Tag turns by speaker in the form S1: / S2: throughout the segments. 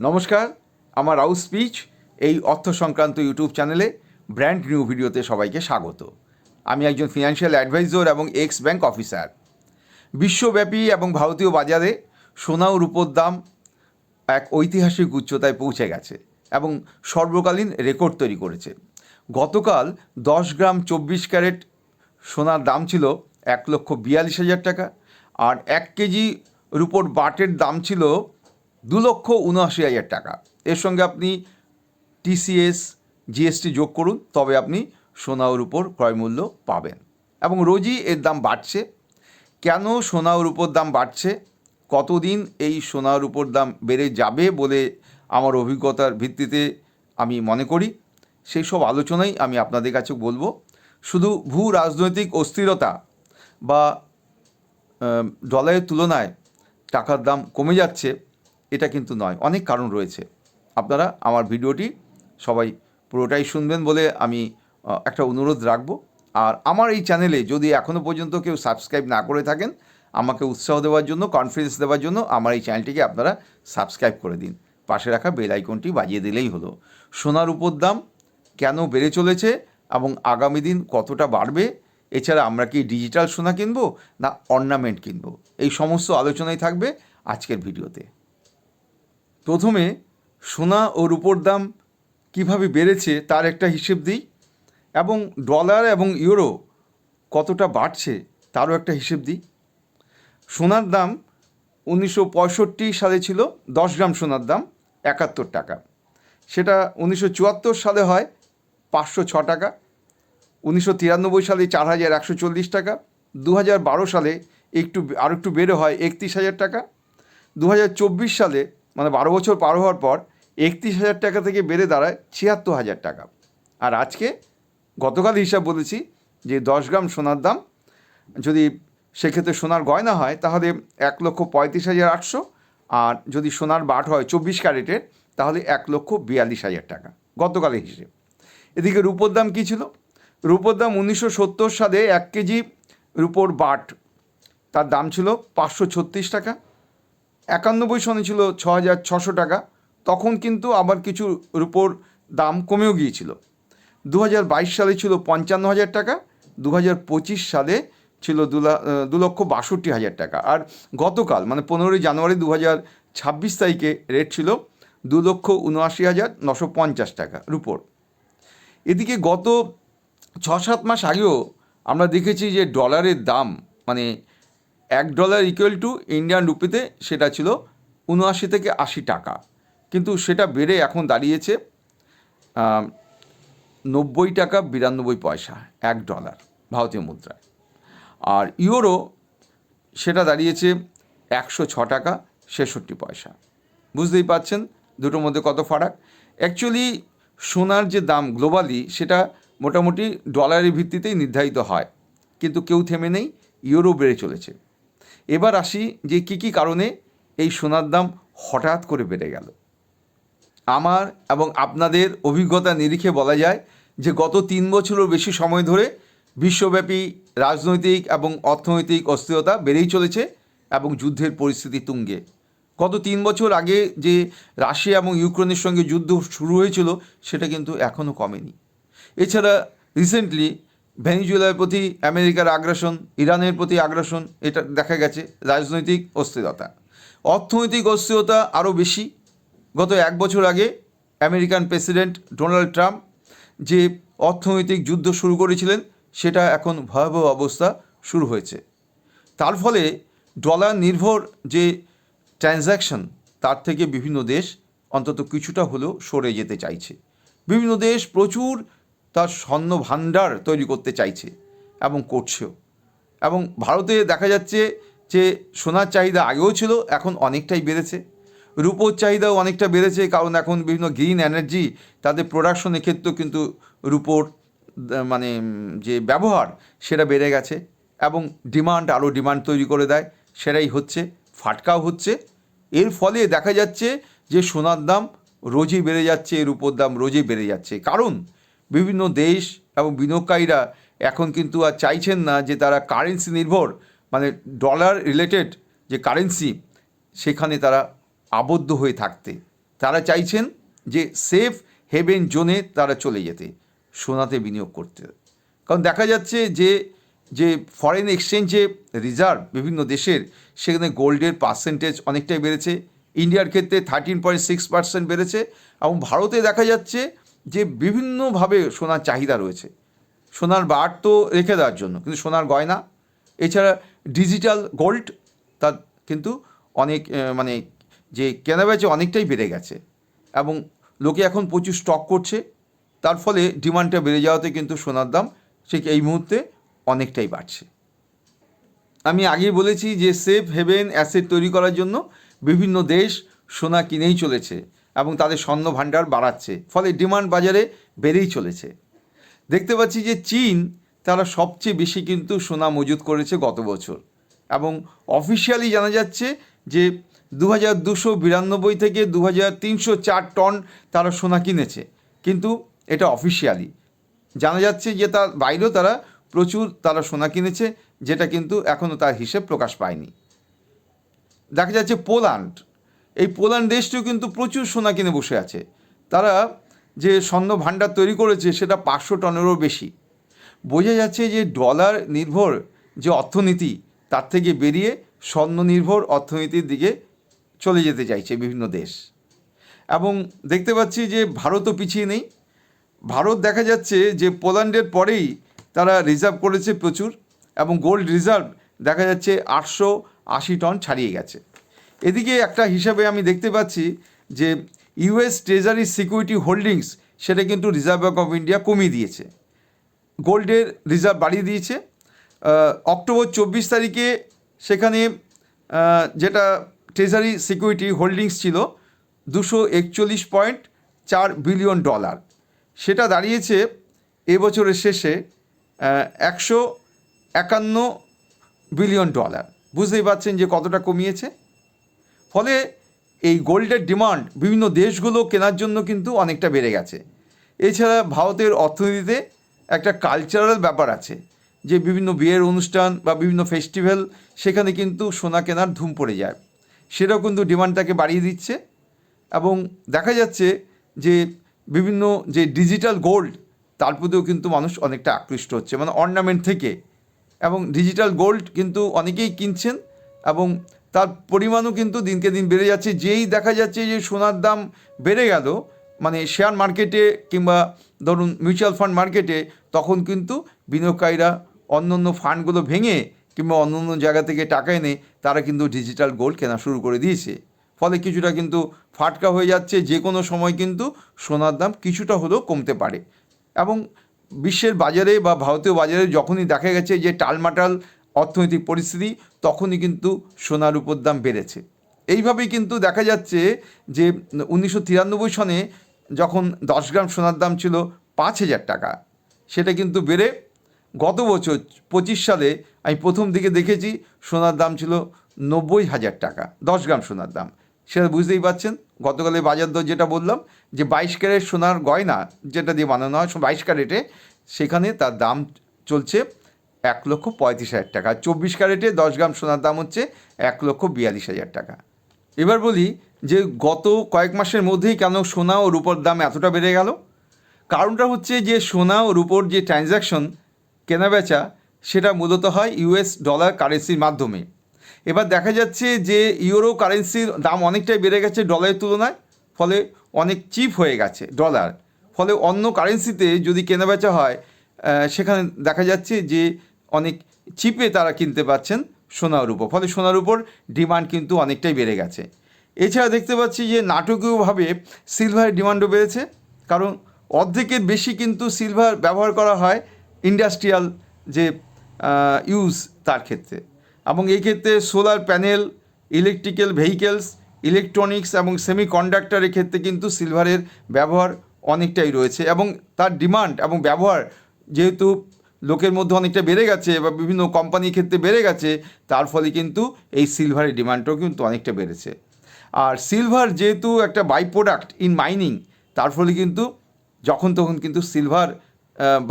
S1: নমস্কার, আমার রাউস স্পিচ এই অর্থ সংক্রান্ত ইউটিউব চ্যানেলে ব্র্যান্ড নিউ ভিডিওতে সবাইকে স্বাগত। আমি একজন ফিনান্সিয়াল অ্যাডভাইজর এবং এক্স ব্যাংক অফিসার বিশ্বব্যাপী এবং ভারতীয় বাজারে সোনা ও রূপোর দাম এক ঐতিহাসিক উচ্চতায় পৌঁছে গেছে এবং সর্বকালীন রেকর্ড তৈরি করেছে। গতকাল দশ গ্রাম চব্বিশ ক্যারেট সোনার দাম ছিল এক লক্ষ বিয়াল্লিশ হাজার টাকা, আর এক কেজি রুপোর বাটের দাম ছিল দু লক্ষ উনআশি হাজার টাকা। এর সঙ্গে আপনি টিসিএস জিএসটি যোগ করুন, তবে আপনি সোনা ওর উপর ক্রয়মূল্য পাবেন। এবং রোজই এর দাম বাড়ছে। কেন সোনা ওর উপর দাম বাড়ছে? কতদিন এই সোনার উপর দাম বেড়ে যাবে বলে আমার অভিজ্ঞতার ভিত্তিতে আমি মনে করি? সেই সব আলোচনাই আমি আপনাদের কাছে বলব। শুধু ভূ রাজনৈতিক অস্থিরতা বা ডলারের তুলনায় টাকার দাম কমে যাচ্ছে এটা কিন্তু নয়, অনেক কারণ রয়েছে। আপনারা আমার ভিডিওটি সবাই পুরোটাই শুনবেন বলে আমি একটা অনুরোধ রাখব। আর আমার এই চ্যানেলে যদি এখনও পর্যন্ত কেউ সাবস্ক্রাইব না করে থাকেন, আমাকে উৎসাহ দেওয়ার জন্য কনফিডেন্স দেওয়ার জন্য আমার এই চ্যানেলটিকে আপনারা সাবস্ক্রাইব করে দিন। পাশে রাখা বেল আইকনটি বাজিয়ে দিলেই হলো। সোনার উপর দাম কেন বেড়ে চলেছে এবং আগামী দিন কতটা বাড়বে? এছাড়া আমরা কি ডিজিটাল সোনা কিনবো না অর্নামেন্ট কিনবো? এই সমস্ত আলোচনাই থাকবে আজকের ভিডিওতে। প্রথমে সোনা ও রূপোর দাম কীভাবে বেড়েছে তার একটা হিসেব দিই এবং ডলার এবং ইউরো কতটা বাড়ছে তারও একটা হিসেব দিই। সোনার দাম উনিশশো পঁয়ষট্টি সালে ছিল দশ গ্রাম সোনার দাম একাত্তর টাকা। সেটা উনিশশো চুয়াত্তর সালে হয় পাঁচশো ছ টাকা, উনিশশো তিরানব্বই সালে চার হাজার একশো চল্লিশ টাকা, দু হাজার বারো সালে একটু আর একটু বেড়ে হয় একত্রিশ হাজার টাকা, দু হাজার চব্বিশ সালে মানে বারো বছর পার হওয়ার পর একত্রিশ হাজার টাকা থেকে বেড়ে দাঁড়ায় ছিয়াত্তর হাজার টাকা। আর আজকে গতকাল হিসাব বলেছি যে দশ গ্রাম সোনার দাম যদি সেক্ষেত্রে সোনার গয়না হয় তাহলে এক লক্ষ পঁয়ত্রিশ হাজার আটশো, আর যদি সোনার বাট হয় চব্বিশ ক্যারেটের তাহলে এক লক্ষ বিয়াল্লিশ হাজার টাকা গতকালের হিসেব। এদিকে রূপোর দাম কী ছিল? রূপোর দাম উনিশশো সত্তর সালে এক কেজি রূপোর বাট তার দাম ছিল পাঁচশো ছত্রিশ টাকা একানব্বই সনে ছিল ছ হাজার ছশো টাকা, তখন কিন্তু আবার কিছু রুপোর দাম কমেও গিয়েছিল। দু হাজার বাইশ সালে ছিল পঞ্চান্ন হাজার টাকা দু পঁচিশ সালে ছিল দু লক্ষ বাষট্টি হাজার টাকা। আর গতকাল মানে পনেরোই জানুয়ারি দু হাজার ছাব্বিশ তারিখে রেট ছিল দু লক্ষ উনআশি হাজার নশো পঞ্চাশ টাকা রুপোর। এদিকে গত ছ সাত মাস আগেও আমরা দেখেছি যে ডলারের দাম মানে এক ডলার ইকুয়াল টু ইন্ডিয়ান রুপিতে সেটা ছিল উনআশি থেকে আশি টাকা। কিন্তু সেটা বেড়ে এখন দাঁড়িয়েছে নব্বই টাকা বিরানব্বই পয়সা, এক ডলার ভারতীয় মুদ্রায়। আর ইউরো সেটা দাঁড়িয়েছে একশো ছ টাকা ছেষট্টি পয়সা। বুঝতেই পাচ্ছেন দুটোর মধ্যে কত ফারাক? অ্যাকচুয়ালি সোনার যে দাম গ্লোবালি সেটা মোটামুটি ডলারের ভিত্তিতেই নির্ধারিত হয়। কিন্তু কেউ থেমে নেই ইউরো বেড়ে চলেছে। এবার আসি যে কী কী কারণে এই সোনার দাম হঠাৎ করে বেড়ে গেল। আমার এবং আপনাদের অভিজ্ঞতা নিরিখে বলা যায় যে গত তিন বছরের বেশি সময় ধরে বিশ্বব্যাপী রাজনৈতিক এবং অর্থনৈতিক অস্থিরতা বেড়েই চলেছে এবং যুদ্ধের পরিস্থিতি তুঙ্গে। গত তিন বছর আগে যে রাশিয়া এবং ইউক্রেনের সঙ্গে যুদ্ধ শুরু হয়েছিল, সেটা কিন্তু এখনও কমেনি। এছাড়া রিসেন্টলি ভেনিজুয়েলার প্রতি আমেরিকার আগ্রাসন, ইরানের প্রতি আগ্রাসন, এটা দেখা গেছে, রাজনৈতিক অস্থিরতা। অর্থনৈতিক অস্থিরতা আরও বেশি। গত এক বছর আগে আমেরিকান প্রেসিডেন্ট ডোনাল্ড ট্রাম্প যে অর্থনৈতিক যুদ্ধ শুরু করেছিলেন, সেটা এখন ভয়াবহ অবস্থা শুরু হয়েছে। তার ফলে ডলার নির্ভর যে ট্রানজ্যাকশন, তার থেকে বিভিন্ন দেশ অন্তত কিছুটা হলেও সরে যেতে চাইছে। বিভিন্ন দেশ প্রচুর তার স্বর্ণ ভাণ্ডার তৈরি করতে চাইছে এবং করছেও। এবং ভারতে দেখা যাচ্ছে যে সোনার চাহিদা আগেও ছিল, এখন অনেকটাই বেড়েছে। রূপোর চাহিদাও অনেকটা বেড়েছে, কারণ এখন বিভিন্ন গ্রিন এনার্জি তাদের প্রোডাকশনের ক্ষেত্রেও কিন্তু রূপোর মানে যে ব্যবহার সেটা বেড়ে গেছে এবং ডিমান্ড আরও ডিমান্ড তৈরি করে দেয়, সেটাই হচ্ছে, ফাটকাও হচ্ছে। এর ফলে দেখা যাচ্ছে যে সোনার দাম রোজই বেড়ে যাচ্ছে, রূপোর দাম রোজই বেড়ে যাচ্ছে। কারণ বিভিন্ন দেশ এবং বিনিয়োগকারীরা এখন কিন্তু আর চাইছেন না যে তারা কারেন্সি নির্ভর মানে ডলার রিলেটেড যে কারেন্সি সেখানে তারা আবদ্ধ হয়ে থাকতে। তারা চাইছেন যে সেফ হেভেন জোনে তারা চলে যেতে, সোনাতে বিনিয়োগ করতে। কারণ দেখা যাচ্ছে যে যে ফরেন এক্সচেঞ্জে রিজার্ভ বিভিন্ন দেশের, সেখানে গোল্ডের পার্সেন্টেজ অনেকটাই বেড়েছে। ইন্ডিয়ার ক্ষেত্রে থার্টিন পয়েন্ট সিক্স পার্সেন্ট বেড়েছে এবং ভারতে দেখা যাচ্ছে যে বিভিন্নভাবে সোনার চাহিদা রয়েছে। সোনার বার তো রেখে দেওয়ার জন্য, কিন্তু সোনার গয়না, এছাড়া ডিজিটাল গোল্ড, তার কিন্তু অনেক মানে যে কেনাবেচে অনেকটাই বেড়ে গেছে। এবং লোকে এখন প্রচুর স্টক করছে, তার ফলে ডিমান্ডটা বেড়ে যাওয়াতে কিন্তু সোনার দাম ঠিক এই মুহূর্তে অনেকটাই বাড়ছে। আমি আগেই বলেছি যে সেফ হেভেন অ্যাসেট তৈরি করার জন্য বিভিন্ন দেশ সোনা কিনেই চলেছে। এবং তাদের স্বর্ণ ভাণ্ডার বাড়াচ্ছে। ফলে ডিমান্ড বাজারে বেড়েই চলেছে। দেখতে পাচ্ছি যে চীন তারা সবচেয়ে বেশি কিন্তু সোনা মজুত করেছে গত বছর। এবং অফিসিয়ালি জানা যাচ্ছে যে দু হাজার দুশো বিরানব্বই থেকে দু হাজার তিনশো চার টন তারা সোনা কিনেছে। কিন্তু এটা অফিসিয়ালি জানা যাচ্ছে যে তার বাইরেও তারা প্রচুর তারা সোনা কিনেছে, যেটা কিন্তু এখনও তার হিসেব প্রকাশ পায়নি। দেখা যাচ্ছে পোল্যান্ড। এই পোল্যান্ড দেশটিও কিন্তু প্রচুর সোনা কিনে বসে আছে। তারা যে স্বর্ণ ভাণ্ডার তৈরি করেছে, সেটা পাঁচশো টনেরও বেশি। বোঝা যাচ্ছে যে ডলার নির্ভর যে অর্থনীতি, তার থেকে বেরিয়ে স্বর্ণ নির্ভর অর্থনীতির দিকে চলে যেতে চাইছে বিভিন্ন দেশ। এবং দেখতে পাচ্ছি যে ভারতও পিছিয়ে নেই। ভারত দেখা যাচ্ছে যে পোল্যান্ডের পরেই তারা রিজার্ভ করেছে প্রচুর এবং গোল্ড রিজার্ভ দেখা যাচ্ছে আটশো আশি টন ছাড়িয়ে গেছে। এদিকে একটা হিসাবে আমি দেখতে পাচ্ছি যে ইউএস ট্রেজারি সিকিউরিটি হোল্ডিংস সেটা কিন্তু রিজার্ভ ব্যাঙ্ক অফ ইন্ডিয়া কমিয়ে দিয়েছে। গোল্ডের রিজার্ভ বাড়িয়ে দিয়েছে। অক্টোবর চব্বিশ তারিখে সেখানে যেটা ট্রেজারি সিকিউরিটি হোল্ডিংস ছিল, দুশো একচল্লিশ পয়েন্ট চার বিলিয়ন ডলার। সেটা দাঁড়িয়েছে এবছরের শেষে একশো একান্ন বিলিয়ন ডলার। বুঝতেই পারছেন যে কতটা কমিয়েছে? ফলে এই গোল্ডের ডিমান্ড বিভিন্ন দেশগুলো কেনার জন্য কিন্তু অনেকটা বেড়ে গেছে। এছাড়া ভারতের অর্থনীতিতে একটা কালচারাল ব্যাপার আছে, যে বিভিন্ন বিয়ের অনুষ্ঠান বা বিভিন্ন ফেস্টিভ্যাল সেখানে কিন্তু সোনা কেনার ধুম পড়ে যায়। সেটাও কিন্তু ডিমান্ডটাকে বাড়িয়ে দিচ্ছে এবং দেখা যাচ্ছে যে বিভিন্ন যে ডিজিটাল গোল্ড তার প্রতিও কিন্তু মানুষ অনেকটা আকৃষ্ট হচ্ছে। মানে অর্নামেন্ট থেকে এবং ডিজিটাল গোল্ড কিন্তু অনেকেই কিনছেন এবং তার পরিমাণও কিন্তু দিনকে দিন বেড়ে যাচ্ছে। যেই দেখা যাচ্ছে যে সোনার দাম বেড়ে গেল মানে শেয়ার মার্কেটে কিংবা ধরুন মিউচুয়াল ফান্ড মার্কেটে তখন কিন্তু বিনিয়োগকারীরা অন্য অন্য ফান্ডগুলো ভেঙে কিংবা অন্য অন্য জায়গা থেকে টাকা এনে তারা কিন্তু ডিজিটাল গোল্ড কেনা শুরু করে দিয়েছে। ফলে কিছুটা কিন্তু ফাটকা হয়ে যাচ্ছে। যে কোনো সময় কিন্তু সোনার দাম কিছুটা হলেও কমতে পারে। এবং বিশ্বের বাজারে বা ভারতীয় বাজারে যখনই দেখা গেছে যে টালমাটাল অর্থনৈতিক পরিস্থিতি তখনই কিন্তু সোনার উপর দাম বেড়েছে। এইভাবেই কিন্তু দেখা যাচ্ছে যে উনিশশো তিরানব্বই সনে যখন দশ গ্রাম সোনার দাম ছিল পাঁচ হাজার টাকা, সেটা কিন্তু বেড়ে গত বছর পঁচিশ সালে আমি প্রথম দিকে দেখেছি সোনার দাম ছিল নব্বই হাজার টাকা, দশ গ্রাম সোনার দাম। সেটা বুঝতেই পারছেন গতকালে বাজার দর যেটা বললাম, যে বাইশ ক্যারেট সোনার গয়না যেটা দিয়ে বানানো হয়, বাইশ ক্যারেটে সেখানে তার দাম চলছে এক লক্ষ পঁয়ত্রিশ হাজার টাকা। চব্বিশ ক্যারেটে দশ গ্রাম সোনার দাম হচ্ছে এক লক্ষ বিয়াল্লিশ হাজার টাকা। এবার বলি যে গত কয়েক মাসের মধ্যেই কেন সোনা ও রূপোর দাম এতটা বেড়ে গেল? কারণটা হচ্ছে যে সোনা ও রূপোর যে ট্রানজ্যাকশন কেনাবেচা, সেটা মূলত হয় ইউএস ডলার কারেন্সির মাধ্যমে। এবার দেখা যাচ্ছে যে ইউরো কারেন্সির দাম অনেকটাই বেড়ে গেছে ডলারের তুলনায়, ফলে অনেক চিপ হয়ে গেছে ডলার। ফলে অন্য কারেন্সিতে যদি কেনাবেচা হয় সেখানে দেখা যাচ্ছে যে অনেক চিপে তারা কিনতে পাচ্ছেন সোনার উপর। ফলে সোনার উপর ডিমান্ড কিন্তু অনেকটাই বেড়ে গেছে। এছাড়া দেখতে পাচ্ছি যে নাটকীয়ভাবে সিলভারের ডিমান্ডও বেড়েছে। কারণ অর্ধেকের বেশি কিন্তু সিলভার ব্যবহার করা হয় ইন্ডাস্ট্রিয়াল যে ইউজ তার ক্ষেত্রে। এবং এই ক্ষেত্রে solar panel electrical vehicles electronics এবং সেমি কন্ডাক্টরের ক্ষেত্রে কিন্তু সিলভারের ব্যবহার অনেকটাই রয়েছে। এবং তার ডিমান্ড এবং ব্যবহার যেহেতু লোকের মধ্যে অনেকটা বেড়ে গেছে বা বিভিন্ন কোম্পানির ক্ষেত্রে বেড়ে গেছে, তার ফলে কিন্তু এই সিলভারের ডিমান্ডটাও কিন্তু অনেকটা বেড়েছে। আর সিলভার যেহেতু একটা বাই প্রোডাক্ট ইন মাইনিং তার ফলে কিন্তু যখন তখন কিন্তু সিলভার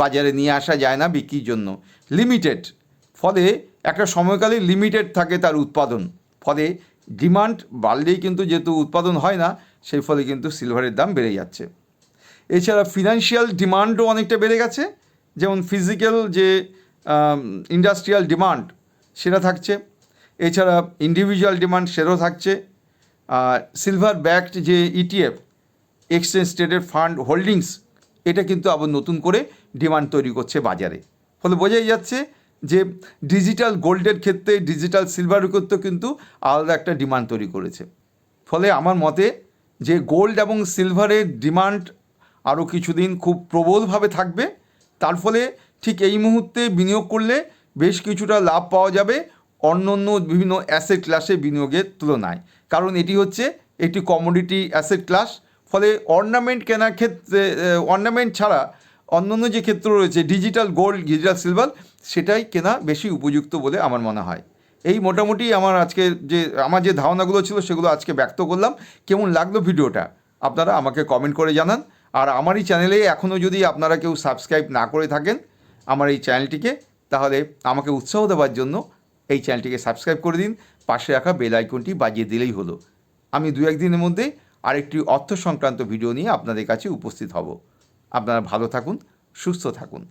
S1: বাজারে নিয়ে আসা যায় না বিক্রির জন্য। লিমিটেড ফলে একটা সময়কালে লিমিটেড থাকে তার উৎপাদন। ফলে ডিমান্ড বাড়লেই কিন্তু যেহেতু উৎপাদন হয় না, সেই ফলে কিন্তু সিলভারের দাম বেড়ে যাচ্ছে। এছাড়া ফিনান্সিয়াল ডিমান্ডও অনেকটা বেড়ে গেছে। যেমন ফিজিক্যাল যে ইন্ডাস্ট্রিয়াল ডিমান্ড সেটা থাকছে। এছাড়া ইন্ডিভিজুয়াল ডিমান্ড সেটাও থাকছে। আর সিলভার ব্যাকড যে ETF exchange traded fund holdings এটা কিন্তু আবার নতুন করে ডিমান্ড তৈরি করছে বাজারে। ফলে বোঝাই যাচ্ছে যে ডিজিটাল গোল্ডের ক্ষেত্রে ডিজিটাল সিলভারের ক্ষেত্রেও কিন্তু আলাদা একটা ডিমান্ড তৈরি করেছে। ফলে আমার মতে যে গোল্ড এবং সিলভারের ডিমান্ড আরও কিছুদিন খুব প্রবলভাবে থাকবে তার ফলে ঠিক এই মুহূর্তে বিনিয়োগ করলে বেশ কিছুটা লাভ পাওয়া যাবে অন্য অন্য বিভিন্ন অ্যাসেট ক্লাসে বিনিয়োগের তুলনায়। কারণ এটি হচ্ছে একটি কমোডিটি অ্যাসেট ক্লাস ফলে অর্নামেন্ট কেনার ক্ষেত্রে অর্নামেন্ট ছাড়া অন্যান্য যে ক্ষেত্র রয়েছে ডিজিটাল গোল্ড ডিজিটাল সিলভার সেটাই কেনা বেশি উপযুক্ত বলে আমার মনে হয়। এই মোটামুটি আমার আজকে যে, আমার যে ধারণাগুলো ছিল সেগুলো আজকে ব্যক্ত করলাম। কেমন লাগল ভিডিওটা? আপনারা আমাকে কমেন্ট করে জানান। আর আমার এই চ্যানেলে এখনও যদি আপনারা কেউ সাবস্ক্রাইব না করে থাকেন আমার এই চ্যানেলটিকে, তাহলে আমাকে উৎসাহ দেওয়ার জন্য এই চ্যানেলটিকে সাবস্ক্রাইব করে দিন, পাশে রাখা বেল আইকনটি বাজিয়ে দিলেই হলো। আমি দু একদিনের মধ্যে আরেকটি অর্থ সংক্রান্ত ভিডিও নিয়ে আপনাদের কাছে উপস্থিত হব। আপনারা ভালো থাকুন, সুস্থ থাকুন।